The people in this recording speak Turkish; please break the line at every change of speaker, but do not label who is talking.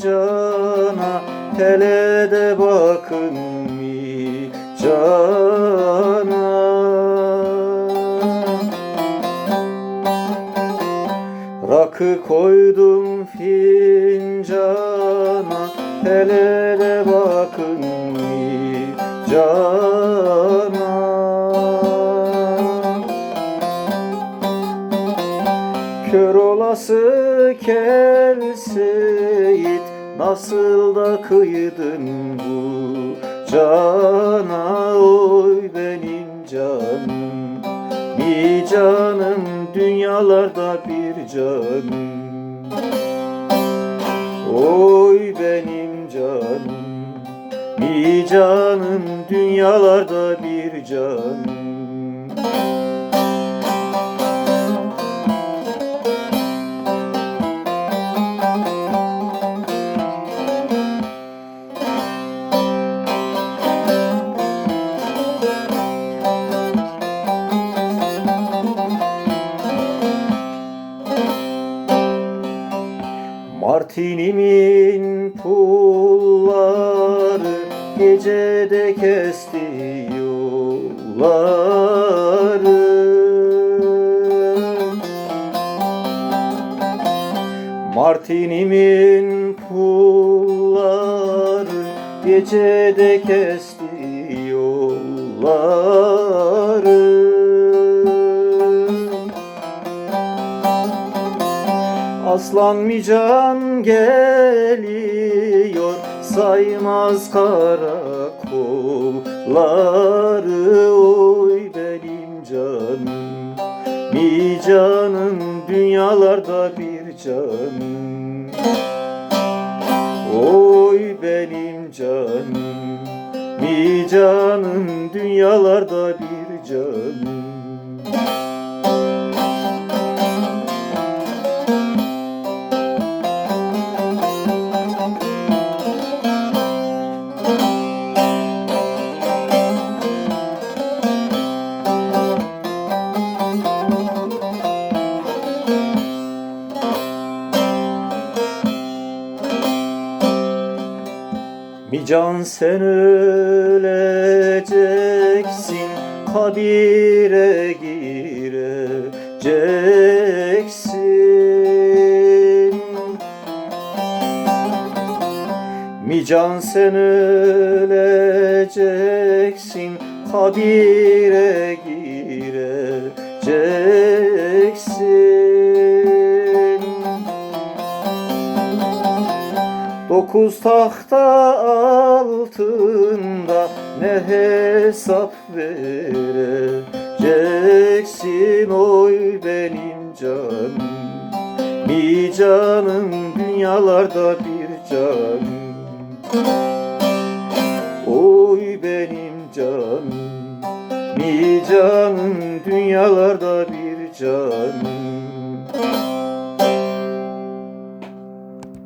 fincana Hele de bakın mi cana? Rakı koydum fincana Hele de bakın mi cana Kör olası kel Nasıl da kıydın bu cana? Oy benim canım. Bir canım dünyalarda bir canım. Oy benim canım. Bir canım dünyalarda bir canım Martinimin pulları gecede kesti yolları. Martinimin pulları gecede kesti Aslan mi can geliyor. Saymaz karakolları oy benim canım. Mi canım dünyalarda bir canım. Oy benim canım mi canım dünyalarda bir canım can sen öleceksin kabire gireceksin. Mi can sen öleceksin kabire gireceksin Dokuz tahta altında ne hesap vereceksin? Oy benim canım. Mi canım dünyalarda bir canım. Oy benim canım. Mi canım dünyalarda bir canım